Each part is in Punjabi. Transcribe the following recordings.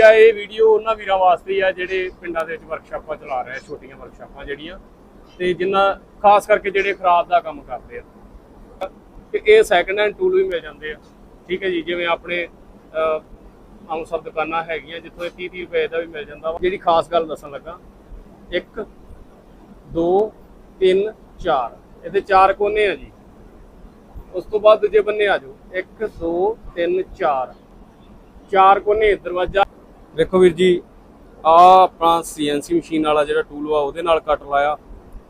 ਆ, ਇਹ ਵੀਡੀਓ ਉਹਨਾਂ ਵੀਰਾਂ ਵਾਸਤੇ ਆ ਜਿਹੜੇ ਪਿੰਡਾਂ ਦੇ ਵਿੱਚ ਵਰਕਸ਼ਾਪਾਂ ਚਲਾ ਰਹੇ ਆ, ਛੋਟੀਆਂ ਵਰਕਸ਼ਾਪਾਂ ਜਿਹੜੀਆਂ। ਤੇ ਜਿੰਨਾ, ਖਾਸ ਕਰਕੇ ਜਿਹੜੇ ਖਰਾਦ ਦਾ ਕੰਮ ਕਰਦੇ ਆ। ਤੇ ਇਹ ਸੈਕੰਡ ਹੈਂਡ ਟੂਲ ਵੀ ਮਿਲ ਜਾਂਦੇ ਆ। ਠੀਕ ਹੈ ਜੀ, ਜਿਵੇਂ ਆਪਣੇ ਆਮ ਸਭ ਦੁਕਾਨਾਂ ਹੈਗੀਆਂ, ਜਿੱਥੋਂ ਇਹ 30 30 ਰੁਪਏ ਦਾ ਵੀ ਮਿਲ ਜਾਂਦਾ ਵਾ। ਜਿਹੜੀ ਖਾਸ ਗੱਲ ਦੱਸਣ ਲੱਗਾ 1 2 3 4 ਇਹਦੇ ਚਾਰ ਕੋਨੇ ਆ ਜੀ। ਉਸ ਤੋਂ ਬਾਅਦ ਦੂਜੇ ਬੰਨੇ ਆ ਜਾਓ। 1 2 3 4 ਚਾਰ ਕੋਨੇ, ਦਰਵਾਜ਼ਾ ਦੇਖੋ ਵੀਰ ਜੀ ਆ ਆਪਣਾ ਸੀਐਨਸੀ ਮਸ਼ੀਨ ਵਾਲਾ ਜਿਹੜਾ ਟੂਲ ਵਾ, ਉਹਦੇ ਨਾਲ ਕੱਟ ਲਾਇਆ।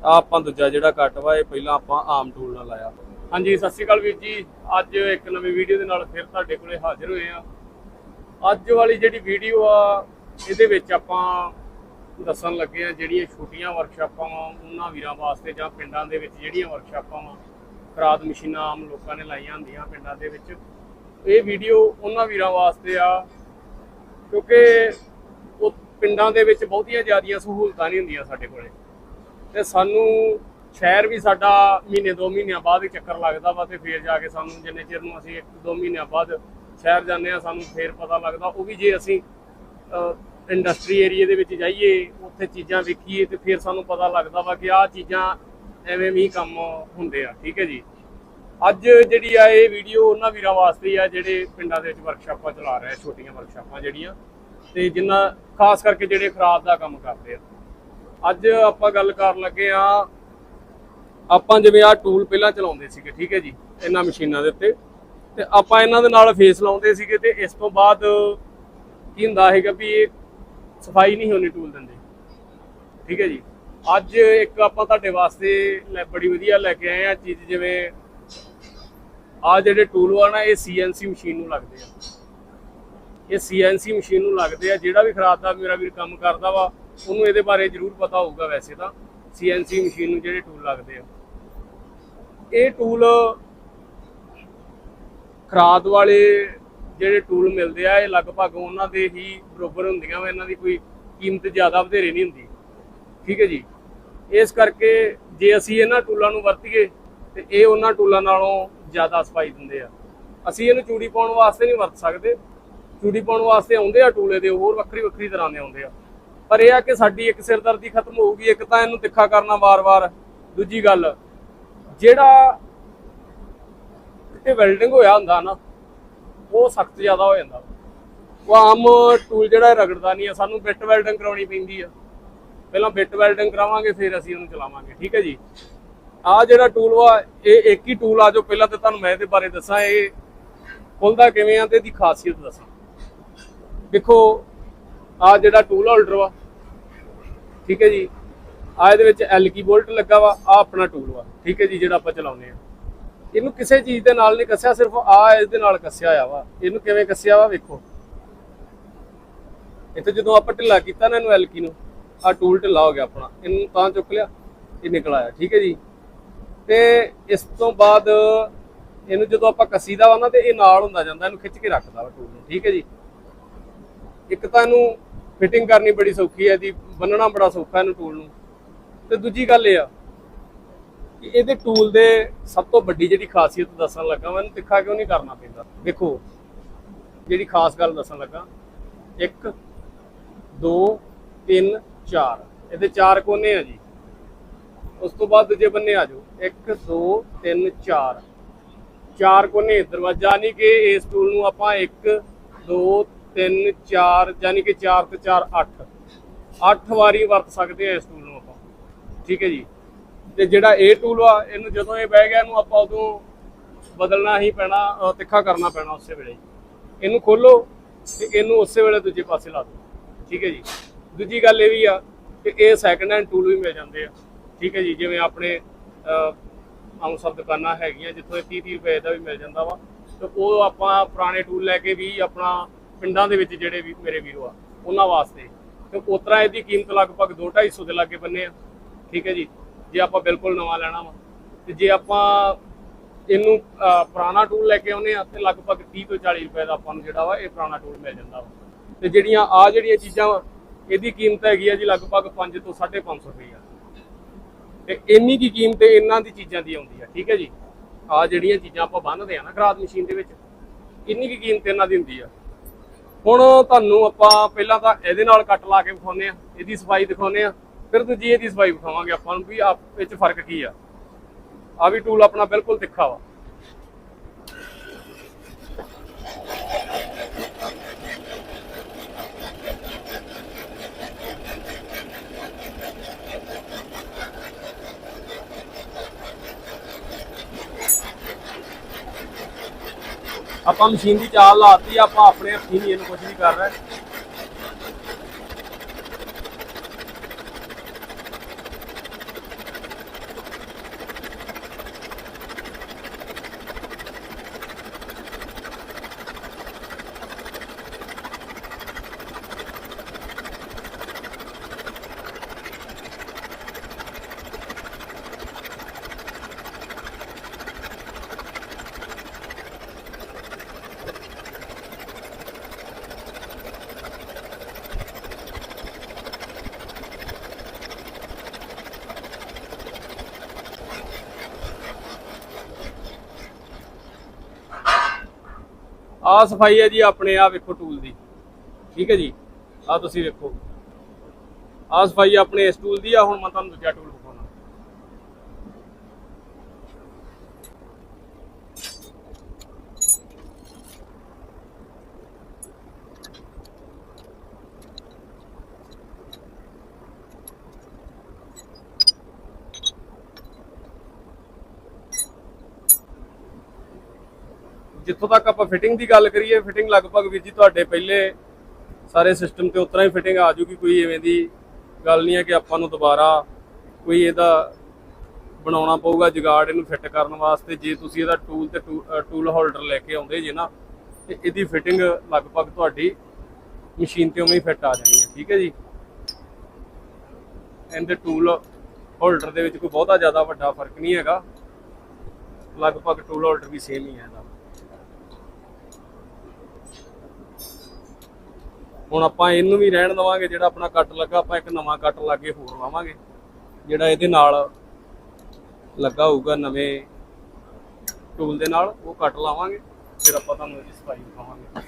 ਆ ਆਪਾਂ ਦੂਜਾ ਜਿਹੜਾ ਕੱਟ ਵਾ, ਇਹ ਪਹਿਲਾਂ ਆਪਾਂ ਆਮ ਟੂਲ ਨਾਲ ਲਾਇਆ। ਹਾਂਜੀ, ਸਤਿ ਸ਼੍ਰੀ ਅਕਾਲ ਵੀਰ ਜੀ। ਅੱਜ ਇੱਕ ਨਵੀਂ ਵੀਡੀਓ ਦੇ ਨਾਲ ਫਿਰ ਤੁਹਾਡੇ ਕੋਲੇ ਹਾਜ਼ਰ ਹੋਏ ਆ ਅੱਜ ਵਾਲੀ ਜਿਹੜੀ ਵੀਡੀਓ ਆ, ਇਹਦੇ ਵਿੱਚ ਆਪਾਂ ਦੱਸਣ ਲੱਗੇ ਆ ਜਿਹੜੀਆਂ ਛੋਟੀਆਂ ਵਰਕਸ਼ਾਪਾਂ ਵਾ, ਉਹਨਾਂ ਵੀਰਾਂ ਵਾਸਤੇ ਜਾਂ ਪਿੰਡਾਂ ਦੇ ਵਿੱਚ ਜਿਹੜੀਆਂ ਵਰਕਸ਼ਾਪਾਂ ਵਾ, ਖਰਾਦ ਮਸ਼ੀਨਾਂ ਆਮ ਲੋਕਾਂ ਨੇ ਲਾਈਆਂ ਹੁੰਦੀਆਂ ਪਿੰਡਾਂ ਦੇ ਵਿੱਚ। ਇਹ ਵੀਡੀਓ ਉਹਨਾਂ ਵੀਰਾਂ ਵਾਸਤੇ ਆ ਕਿਉਂਕਿ ਉਹ ਪਿੰਡਾਂ ਦੇ ਵਿੱਚ ਬਹੁਤੀਆਂ ਜ਼ਿਆਦੀਆਂ ਸਹੂਲਤਾਂ ਨਹੀਂ ਹੁੰਦੀਆਂ ਸਾਡੇ ਕੋਲੇ। ਤੇ ਸਾਨੂੰ ਸ਼ਹਿਰ ਵੀ ਸਾਡਾ ਮਹੀਨੇ ਦੋ ਮਹੀਨਿਆਂ ਬਾਅਦ ਚੱਕਰ ਲੱਗਦਾ ਵਾ ਤੇ ਫੇਰ ਜਾ ਕੇ ਸਾਨੂੰ ਜਿੰਨੇ ਚਿਰ ਨੂੰ ਅਸੀਂ ਇੱਕ ਦੋ ਮਹੀਨਿਆਂ ਬਾਅਦ ਸ਼ਹਿਰ ਜਾਂਦੇ ਆ ਸਾਨੂੰ ਫੇਰ ਪਤਾ ਲੱਗਦਾ। ਉਹ ਵੀ ਜੇ ਅਸੀਂ ਇੰਡਸਟਰੀ ਏਰੀਆ ਦੇ ਵਿੱਚ ਜਾਈਏ, ਉੱਥੇ ਚੀਜ਼ਾਂ ਵੇਖੀਏ ਤੇ ਫਿਰ ਸਾਨੂੰ ਪਤਾ ਲੱਗਦਾ ਵਾ ਕਿ ਆਹ ਚੀਜ਼ਾਂ ਐਵੇਂ ਵੀ ਕੰਮ ਹੁੰਦੇ ਆ। ਠੀਕ ਹੈ ਜੀ? ਅੱਜ ਜਿਹੜੀ ਆ ਇਹ ਵੀਡੀਓ ਉਹਨਾਂ ਵੀਰਾਂ ਵਾਸਤੇ ਆ, ਜਿਹੜੇ ਪਿੰਡਾਂ ਦੇ ਵਿੱਚ ਵਰਕਸ਼ਾਪਾਂ ਚਲਾ ਰਹੇ ਛੋਟੀਆਂ ਵਰਕਸ਼ਾਪਾਂ ਜਿਹੜੀਆਂ। ਤੇ ਜਿੰਨਾ, ਖਾਸ ਕਰਕੇ ਜਿਹੜੇ ਖਰਾਦ ਦਾ ਕੰਮ ਕਰਦੇ ਆ। ਅੱਜ ਆਪਾਂ ਗੱਲ ਕਰਨ ਲੱਗੇ ਆ, ਆਪਾਂ ਜਿਵੇਂ ਆ ਟੂਲ ਪਹਿਲਾਂ ਚਲਾਉਂਦੇ ਸੀਗੇ, ਠੀਕ ਹੈ ਜੀ, ਇਹਨਾਂ ਮਸ਼ੀਨਾਂ ਦੇ ਉੱਤੇ। ਤੇ ਆਪਾਂ ਇਹਨਾਂ ਦੇ ਨਾਲ ਫੇਸ ਲਾਉਂਦੇ ਸੀਗੇ ਤੇ ਇਸ ਤੋਂ ਬਾਅਦ ਕੀ ਹੁੰਦਾ ਹੈਗਾ ਵੀ ਇਹ ਸਫ਼ਾਈ ਨਹੀਂ ਹੋਣੀ ਟੂਲ ਦਿੰਦੇ। ਠੀਕ ਹੈ ਜੀ। ਅੱਜ ਇੱਕ ਆਪਾਂ ਤੁਹਾਡੇ ਵਾਸਤੇ ਲੈ, ਬੜੀ ਵਧੀਆ ਲੈ ਕੇ ਆਏ ਆ, ਚੀਜ਼ ਜਿਵੇਂ ਆ ਜਿਹੜੇ ਟੂਲ ਆ ਨਾ, ਇਹ ਸੀਐਨਸੀ ਮਸ਼ੀਨ ਨੂੰ ਲੱਗਦੇ ਆ। ਇਹ ਸੀਐਨਸੀ ਮਸ਼ੀਨ ਨੂੰ ਲੱਗਦੇ ਆ, ਜਿਹੜਾ ਵੀ ਖਰਾਦ ਦਾ ਮੇਰਾ ਵੀਰ ਕੰਮ ਕਰਦਾ ਵਾ, ਉਹਨੂੰ ਇਹਦੇ ਬਾਰੇ ਜ਼ਰੂਰ ਪਤਾ ਹੋਊਗਾ ਵੈਸੇ ਤਾਂ। ਸੀਐਨਸੀ ਮਸ਼ੀਨ ਨੂੰ ਜਿਹੜੇ ਟੂਲ ਲੱਗਦੇ ਆ। ਇਹ ਟੂਲ ਖਰਾਦ ਵਾਲੇ ਜਿਹੜੇ ਟੂਲ ਮਿਲਦੇ ਆ, ਇਹ ਲਗਭਗ ਉਹਨਾਂ ਦੇ ਹੀ ਬਰੋਬਰ ਹੁੰਦੀਆਂ ਵਾ, ਇਹਨਾਂ ਦੀ ਕੋਈ ਕੀਮਤ ਜ਼ਿਆਦਾ ਵਧੇਰੇ ਨਹੀਂ ਹੁੰਦੀ। ਠੀਕ ਹੈ ਜੀ? ਇਸ ਕਰਕੇ ਜੇ ਅਸੀਂ ਇਹਨਾਂ ਟੂਲਾਂ ਨੂੰ ਵਰਤੀਏ, ਤੇ ਇਹ ਉਹਨਾਂ ਟੂਲਾਂ ਨਾਲੋਂ ਜ਼ਿਆਦਾ ਸਫ਼ਾਈ ਦਿੰਦੇ ਆ। ਅਸੀਂ ਇਹਨੂੰ ਚੂੜੀ ਪਾਉਣ ਵਾਸਤੇ ਨਹੀਂ ਵਰਤ ਸਕਦੇ। ਚੂੜੀ ਪਾਉਣ ਵਾਸਤੇ ਆਉਂਦੇ ਆ ਟੂਲੇ ਦੇ, ਹੋਰ ਵੱਖਰੀ ਵੱਖਰੀ ਤਰ੍ਹਾਂ ਦੇ ਆਉਂਦੇ ਆ। ਪਰ ਇਹ ਆ ਕਿ ਸਾਡੀ ਇੱਕ ਸਿਰਦਰਦੀ ਖਤਮ ਹੋਊਗੀ, ਇੱਕ ਤਾਂ ਇਹਨੂੰ ਤਿੱਖਾ ਕਰਨਾ ਵਾਰ-ਵਾਰ। ਦੂਜੀ ਗੱਲ, ਜਿਹੜਾ ਇਹ ਵੈਲਡਿੰਗ ਹੋਇਆ ਹੁੰਦਾ ਨਾ, ਉਹ ਸਖਤ ਜ਼ਿਆਦਾ ਹੋ ਜਾਂਦਾ। ਉਹ ਆਮ ਟੂਲ ਜਿਹੜਾ ਰਗੜਦਾ ਨਹੀਂ ਆ, ਸਾਨੂੰ ਬਿੱਟ ਵੈਲਡਿੰਗ ਕਰਾਉਣੀ ਪੈਂਦੀ ਆ। ਪਹਿਲਾਂ ਬਿੱਟ ਵੈਲਡਿੰਗ ਕਰਾਵਾਂਗੇ, ਫਿਰ ਅਸੀਂ ਉਹਨੂੰ ਚਲਾਵਾਂਗੇ, ਠੀਕ ਹੈ ਜੀ? ਆ ਜਿਹੜਾ ਟੂਲ ਵਾ, ਇਹ ਇੱਕ ਹੀ ਟੂਲ ਆ ਜੋ ਪਹਿਲਾਂ ਤੇ ਤੁਹਾਨੂੰ ਮੈਂ ਇਹਦੇ ਬਾਰੇ ਦੱਸਾਂ, ਇਹ ਖੁੱਲਦਾ ਕਿਵੇਂ ਆ ਤੇ ਇਹਦੀ ਖਾਸੀਅਤ ਦੱਸਾਂ। ਦੇਖੋ, ਆ ਜਿਹੜਾ ਟੂਲ ਹੋਲਡਰ ਵਾ, ਠੀਕ ਹੈ ਜੀ, ਆ ਇਹਦੇ ਵਿੱਚ ਐਲ ਕੀ ਬੋਲਟ ਲੱਗਾ ਵਾ, ਆ ਆਪਣਾ ਟੂਲ ਵਾ, ਠੀਕ ਹੈ ਜੀ, ਜਿਹੜਾ ਆਪਾਂ ਚਲਾਉਂਦੇ ਆ ਇਹਨੂੰ ਕਿਸੇ ਚੀਜ਼ ਦੇ ਨਾਲ ਨਹੀਂ ਕੱਸਿਆ, ਸਿਰਫ ਆ ਇਹਦੇ ਨਾਲ ਕੱਸਿਆ ਆ ਵਾ। ਇਹਨੂੰ ਕਿਵੇਂ ਕੱਸਿਆ ਵਾ, ਵੇਖੋ। ਇੱਥੇ ਜਦੋਂ ਆਪਾਂ ਢਿੱਲਾ ਕੀਤਾ ਨਾ ਇਹਨੂੰ ਐਲਕੀ ਨੂੰ, ਆ ਟੂਲ ਢਿੱਲਾ ਹੋ ਗਿਆ ਆਪਣਾ। ਇਹਨੂੰ ਤਾਂ ਚੁੱਕ ਲਿਆ, ਇਹ ਨਿਕਲ ਆਇਆ, ਠੀਕ ਹੈ ਜੀ। ਤੇ ਇਸ ਤੋਂ ਬਾਅਦ ਇਹਨੂੰ ਜਦੋਂ ਆਪਾਂ ਕੱਸੀਦਾ ਵਾ ਨਾ ਤੇ ਇਹ ਨਾਲ ਹੁੰਦਾ ਜਾਂਦਾ, ਇਹਨੂੰ ਖਿੱਚ ਕੇ ਰੱਖਦਾ ਵਾ ਟੂਲ ਨੂੰ, ਠੀਕ ਹੈ ਜੀ? ਇੱਕ ਤਾਂ ਇਹਨੂੰ ਫਿਟਿੰਗ ਕਰਨੀ ਬੜੀ ਸੌਖੀ ਹੈ, ਇਹਦੀ ਬੰਨਣਾ ਬੜਾ ਸੌਖਾ ਇਹਨੂੰ ਟੂਲ ਨੂੰ। ਤੇ ਦੂਜੀ ਗੱਲ ਇਹ ਆ ਕਿ ਇਹਦੇ ਟੂਲ ਦੇ ਸਭ ਤੋਂ ਵੱਡੀ ਜਿਹੜੀ ਖਾਸੀਅਤ ਦੱਸਣ ਲੱਗਾ ਮੈਂ ਇਹਨੂੰ ਤਿੱਖਾ ਕਿਉਂ ਨਹੀਂ ਕਰਨਾ ਪੈਂਦਾ? ਦੇਖੋ, ਜਿਹੜੀ ਖਾਸ ਗੱਲ ਦੱਸਣ ਲੱਗਾ 1 2 3 4 ਇਹਦੇ ਚਾਰ ਕੋਨੇ ਆ ਜੀ। ਉਸ ਤੋਂ ਬਾਅਦ ਦੂਜੇ ਬੰਨੇ ਆ ਜਾਓ। 1 2 3 4 ਚਾਰ ਕੋਨੇ ਦਰਵਾਜ਼ਾ ਨਹੀਂ ਕਿ ਇਸ ਟੂਲ ਨੂੰ ਆਪਾਂ 1 2 3 4 ਯਾਨੀ ਕਿ 4 ਤੇ 4 8 8 ਵਾਰੀ ਵਰਤ ਸਕਦੇ ਆ ਇਸ ਟੂਲ ਨੂੰ ਆਪਾਂ। ਠੀਕ ਹੈ ਜੀ? ਤੇ ਜਿਹੜਾ ਇਹ ਟੂਲ ਆ, ਇਹਨੂੰ ਜਦੋਂ ਇਹ ਬਹਿ ਗਿਆ, ਇਹਨੂੰ ਆਪਾਂ ਉਦੋਂ ਬਦਲਣਾ ਹੀ ਪੈਣਾ ਤਿੱਖਾ ਕਰਨਾ ਪੈਣਾ ਉਸੇ ਵੇਲੇ ਇਹਨੂੰ ਖੋਲੋ ਤੇ ਇਹਨੂੰ ਉਸੇ ਵੇਲੇ ਦੂਜੇ ਪਾਸੇ ਲਾ ਦਿਓ। ਠੀਕ ਹੈ ਜੀ? ਦੂਜੀ ਗੱਲ ਇਹ ਵੀ ਆ ਕਿ ਇਹ ਸੈਕੰਡ ਹੈਂਡ ਟੂਲ ਵੀ ਮਿਲ ਜਾਂਦੇ ਆ। ਠੀਕ ਹੈ ਜੀ? ਜਿਵੇਂ ਆਪਣੇ ਅਹ, ਸਭ ਦੁਕਾਨਾਂ ਹੈਗੀਆਂ ਜਿੱਥੋਂ ਇਹ 30 30 ਰੁਪਏ ਦਾ ਵੀ ਮਿਲ ਜਾਂਦਾ ਵਾ। ਤੇ ਉਹ ਆਪਾਂ ਪੁਰਾਣੇ ਟੂਲ ਲੈ ਕੇ ਵੀ ਆਪਣਾ ਪਿੰਡਾਂ ਦੇ ਵਿੱਚ ਜਿਹੜੇ ਵੀ ਮੇਰੇ ਵੀਰੋ ਆ ਉਹਨਾਂ ਵਾਸਤੇ। ਤੇ ਉਤਰਾ ਇਹਦੀ ਕੀਮਤ ਲਗਭਗ 2 250 ਦੇ ਲਾਗੇ ਬੰਨੇ ਆ। ਠੀਕ ਹੈ ਜੀ? ਜੇ ਆਪਾਂ ਬਿਲਕੁਲ ਨਵਾਂ ਲੈਣਾ ਵਾ। ਤੇ ਜੇ ਆਪਾਂ ਇਹਨੂੰ ਪੁਰਾਣਾ ਟੂਲ ਲੈ ਕੇ ਆਉਨੇ ਆ ਤੇ ਲਗਭਗ 30 ਤੋਂ 40 ਰੁਪਏ ਦਾ ਆਪਾਂ ਨੂੰ ਜਿਹੜਾ ਵਾ ਇਹ ਪੁਰਾਣਾ ਟੂਲ ਮਿਲ ਜਾਂਦਾ ਵਾ। ਤੇ ਜਿਹੜੀਆਂ ਆ ਜਿਹੜੀਆਂ ਚੀਜ਼ਾਂ ਵਾ ਇਹਦੀ ਕੀਮਤ ਹੈਗੀ ਆ ਜੀ ਲਗਭਗ 5 ਤੋਂ 550 ਰੁਪਏ ਤੇ ਇੰਨੀ ਕੀ ਕੀਮਤ ਇਹਨਾਂ ਦੀ ਚੀਜ਼ਾਂ ਦੀ ਆਉਂਦੀ ਆ, ਠੀਕ ਹੈ ਜੀ? ਆ ਜਿਹੜੀਆਂ ਚੀਜ਼ਾਂ ਆਪਾਂ ਬੰਨਦੇ ਆ ਨਾ ਖਰਾਦ ਮਸ਼ੀਨ ਦੇ ਵਿੱਚ ਇੰਨੀ ਕੀ ਕੀਮਤ ਇਹਨਾਂ ਦੀ ਹੁੰਦੀ ਆ? ਹੁਣ ਤੁਹਾਨੂੰ ਆਪਾਂ ਪਹਿਲਾਂ ਤਾਂ ਇਹਦੇ ਨਾਲ ਕੱਟ ਲਾ ਕੇ ਵਿਖਾਉਂਦੇ ਆ, ਇਹਦੀ ਸਫ਼ਾਈ ਦਿਖਾਉਂਦੇ ਆ, ਫਿਰ ਦੂਜੀ ਇਹਦੀ ਸਫ਼ਾਈ ਵਿਖਾਵਾਂਗੇ ਆਪਾਂ ਨੂੰ ਵੀ ਆਪ ਵਿੱਚ ਫ਼ਰਕ ਕੀ ਆ? ਆ ਵੀ ਟੂਲ ਆਪਣਾ ਬਿਲਕੁਲ ਤਿੱਖਾ ਵਾ। ਆਪਾਂ ਮਸ਼ੀਨ ਦੀ ਚਾਲ ਲਾਤੀ ਆਪਾਂ ਆਪਣੇ ਹੱਥੀਂ ਨਹੀਂ ਇਹਨੂੰ ਕੁਝ ਵੀ ਕਰ ਰਹੇ। ਆ ਸਫ਼ਾਈ ਹੈ ਜੀ ਆਪਣੇ ਆ ਵੇਖੋ ਟੂਲ ਦੀ। ਠੀਕ ਹੈ ਜੀ? ਆ ਤੁਸੀਂ ਵੇਖੋ। ਆ ਸਫ਼ਾਈ ਆਪਣੇ ਇਸ ਟੂਲ ਦੀ ਆ, ਹੁਣ ਮੈਂ ਤੁਹਾਨੂੰ ਦੂਜਾ ਟੂਲ ਜਿੱਥੋਂ ਤੱਕ ਆਪਾਂ ਫਿਟਿੰਗ ਦੀ ਗੱਲ ਕਰੀਏ ਫਿਟਿੰਗ ਲਗਭਗ ਵੀਰ ਜੀ ਤੁਹਾਡੇ ਪਹਿਲੇ ਸਾਰੇ ਸਿਸਟਮ ਤੇ ਉਤਰਾ ਹੀ ਫਿਟਿੰਗ ਆ ਜੂਗੀ, ਕੋਈ ਐਵੇਂ ਦੀ ਗੱਲ ਨਹੀਂ ਹੈ ਕਿ ਆਪਾਂ ਨੂੰ ਦੁਬਾਰਾ ਕੋਈ ਇਹਦਾ ਬਣਾਉਣਾ ਪਊਗਾ, ਜੁਗਾੜ ਇਹਨੂੰ ਫਿੱਟ ਕਰਨ ਵਾਸਤੇ। ਜੇ ਤੁਸੀਂ ਇਹਦਾ ਟੂਲ ਤੇ ਟੂਲ ਹੋਲਡਰ ਲੈ ਕੇ ਆਉਂਦੇ ਜੇ ਨਾ, ਤੇ ਇਹਦੀ ਫਿਟਿੰਗ ਲਗਭਗ ਤੁਹਾਡੀ ਮਸ਼ੀਨ ਤੇ ਉਵੇਂ ਹੀ ਫਿੱਟ ਆ ਜਾਣੀ ਹੈ, ਠੀਕ ਹੈ ਜੀ? ਇਹਦੇ ਟੂਲ ਹੋਲਡਰ ਦੇ ਵਿੱਚ ਕੋਈ ਬਹੁਤਾ ਜ਼ਿਆਦਾ ਵੱਡਾ ਫ਼ਰਕ ਨਹੀਂ ਹੈਗਾ। ਲਗਭਗ ਟੂਲ ਹੋਲਡਰ ਵੀ ਸੇਮ ਹੀ ਹੈ ਇਹਦਾ। ਹੁਣ ਆਪਾਂ ਇਹਨੂੰ ਵੀ ਰਹਿਣ ਦਵਾਂਗੇ, ਜਿਹੜਾ ਆਪਣਾ ਕੱਟ ਲੱਗਾ, ਆਪਾਂ ਇੱਕ ਨਵਾਂ ਕੱਟ ਲਾ ਕੇ ਹੋਰ ਲਾਵਾਂਗੇ, ਜਿਹੜਾ ਇਹਦੇ ਨਾਲ ਲੱਗਾ ਹੋਊਗਾ ਨਵੇਂ ਟੂਲ ਦੇ ਨਾਲ, ਉਹ ਕੱਟ ਲਾਵਾਂਗੇ, ਫਿਰ ਆਪਾਂ ਤੁਹਾਨੂੰ ਇਹਦੀ ਸਫ਼ਾਈ ਦਿਖਾਵਾਂਗੇ।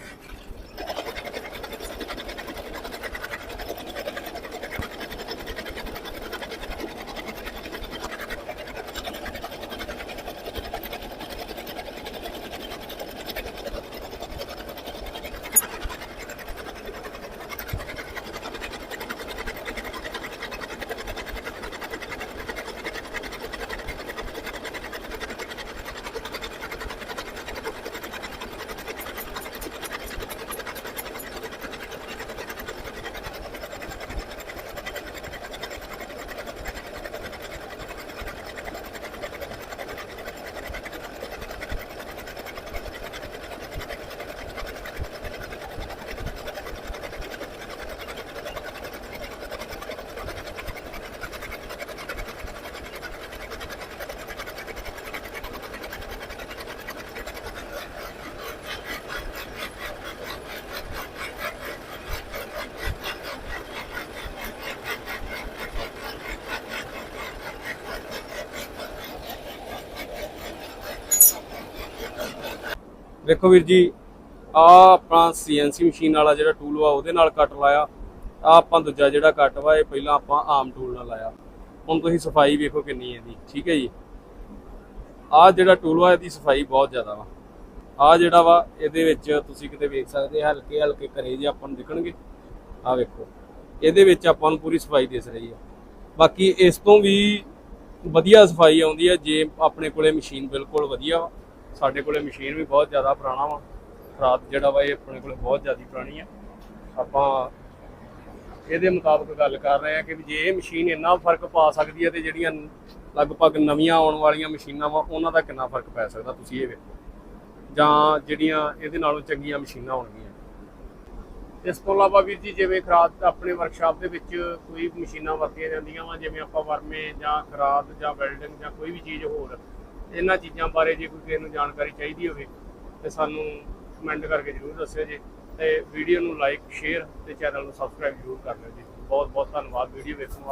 ਵੇਖੋ ਵੀਰ ਜੀ, ਆ ਆਪਣਾ ਸੀਐਨਸੀ ਮਸ਼ੀਨ ਵਾਲਾ ਜਿਹੜਾ ਟੂਲ ਵਾ, ਉਹਦੇ ਨਾਲ ਕੱਟ ਲਾਇਆ। ਆ ਆਪਾਂ ਦੂਜਾ ਜਿਹੜਾ ਕੱਟ ਵਾ, ਇਹ ਪਹਿਲਾਂ ਆਪਾਂ ਆਮ ਟੂਲ ਨਾਲ ਲਾਇਆ। ਹੁਣ ਤੁਸੀਂ ਸਫ਼ਾਈ ਵੇਖੋ ਕਿੰਨੀ ਹੈ ਇਹਦੀ, ਠੀਕ ਹੈ ਜੀ? ਆ ਜਿਹੜਾ ਟੂਲ ਵਾ, ਇਹਦੀ ਸਫ਼ਾਈ ਬਹੁਤ ਜ਼ਿਆਦਾ ਵਾ। ਆ ਜਿਹੜਾ ਵਾ, ਇਹਦੇ ਵਿੱਚ ਤੁਸੀਂ ਕਿਤੇ ਵੇਖ ਸਕਦੇ ਹਲਕੇ ਹਲਕੇ ਕਰੇ ਜੇ ਆਪਾਂ ਨੂੰ ਦਿਖਣਗੇ। ਆ ਵੇਖੋ, ਇਹਦੇ ਵਿੱਚ ਆਪਾਂ ਨੂੰ ਪੂਰੀ ਸਫ਼ਾਈ ਦਿਸ ਰਹੀ ਆ ਬਾਕੀ ਇਸ ਤੋਂ ਵੀ ਵਧੀਆ ਸਫ਼ਾਈ ਆਉਂਦੀ ਹੈ, ਜੇ ਆਪਣੇ ਕੋਲੇ ਮਸ਼ੀਨ ਬਿਲਕੁਲ ਵਧੀਆ ਵਾ। ਸਾਡੇ ਕੋਲੇ ਮਸ਼ੀਨ ਵੀ ਬਹੁਤ ਜ਼ਿਆਦਾ ਪੁਰਾਣਾ ਵਾ। ਰਾਤ ਜਿਹੜਾ ਵਾ, ਇਹ ਆਪਣੇ ਕੋਲੇ ਬਹੁਤ ਜ਼ਿਆਦਾ ਪੁਰਾਣੀ ਆ। ਆਪਾਂ ਇਹਦੇ ਮੁਤਾਬਕ ਗੱਲ ਕਰ ਰਹੇ ਆ ਕਿ ਵੀ ਜੇ ਇਹ ਮਸ਼ੀਨ ਇੰਨਾ ਫ਼ਰਕ ਪਾ ਸਕਦੀ ਹੈ ਤੇ ਜਿਹੜੀਆਂ ਲਗਭਗ ਨਵੀਆਂ ਆਉਣ ਵਾਲੀਆਂ ਮਸ਼ੀਨਾਂ ਵਾ, ਉਹਨਾਂ ਦਾ ਕਿੰਨਾ ਫ਼ਰਕ ਪੈ ਸਕਦਾ ਤੁਸੀਂ ਇਹ ਵੇਖੋ। ਜਾਂ ਜਿਹੜੀਆਂ ਇਹਦੇ ਨਾਲੋਂ ਚੰਗੀਆਂ ਮਸ਼ੀਨਾਂ ਹੋਣਗੀਆਂ। ਇਸ ਤੋਂ ਇਲਾਵਾ ਵੀਰ ਜੀ, ਜਿਵੇਂ ਖਰਾਦ ਆਪਣੇ ਵਰਕਸ਼ਾਪ ਦੇ ਵਿੱਚ ਕੋਈ ਮਸ਼ੀਨਾਂ ਵਰਤੀਆਂ ਜਾਂਦੀਆਂ ਵਾ, ਜਿਵੇਂ ਆਪਾਂ ਵਰਮੇ ਜਾਂ ਖਰਾਦ ਜਾਂ ਵੈਲਡਿੰਗ ਜਾਂ ਕੋਈ ਵੀ ਚੀਜ਼ ਹੋਰ ਇਹਨਾਂ ਚੀਜ਼ਾਂ ਬਾਰੇ ਜੇ ਕੋਈ ਕਿਸੇ ਨੂੰ ਜਾਣਕਾਰੀ ਚਾਹੀਦੀ ਹੋਵੇ, ਤੇ ਸਾਨੂੰ ਕਮੈਂਟ ਕਰਕੇ ਜਰੂਰ ਦੱਸਿਓ ਜੀ। ਤੇ ਵੀਡੀਓ ਨੂੰ ਲਾਈਕ ਸ਼ੇਅਰ ਤੇ ਚੈਨਲ ਨੂੰ ਸਬਸਕ੍ਰਾਈਬ ਜਰੂਰ ਕਰ ਲਿਓ ਜੀ। ਬਹੁਤ ਬਹੁਤ ਧੰਨਵਾਦ ਵੀਡੀਓ ਵੇਖਣ ਵਾਸਤੇ।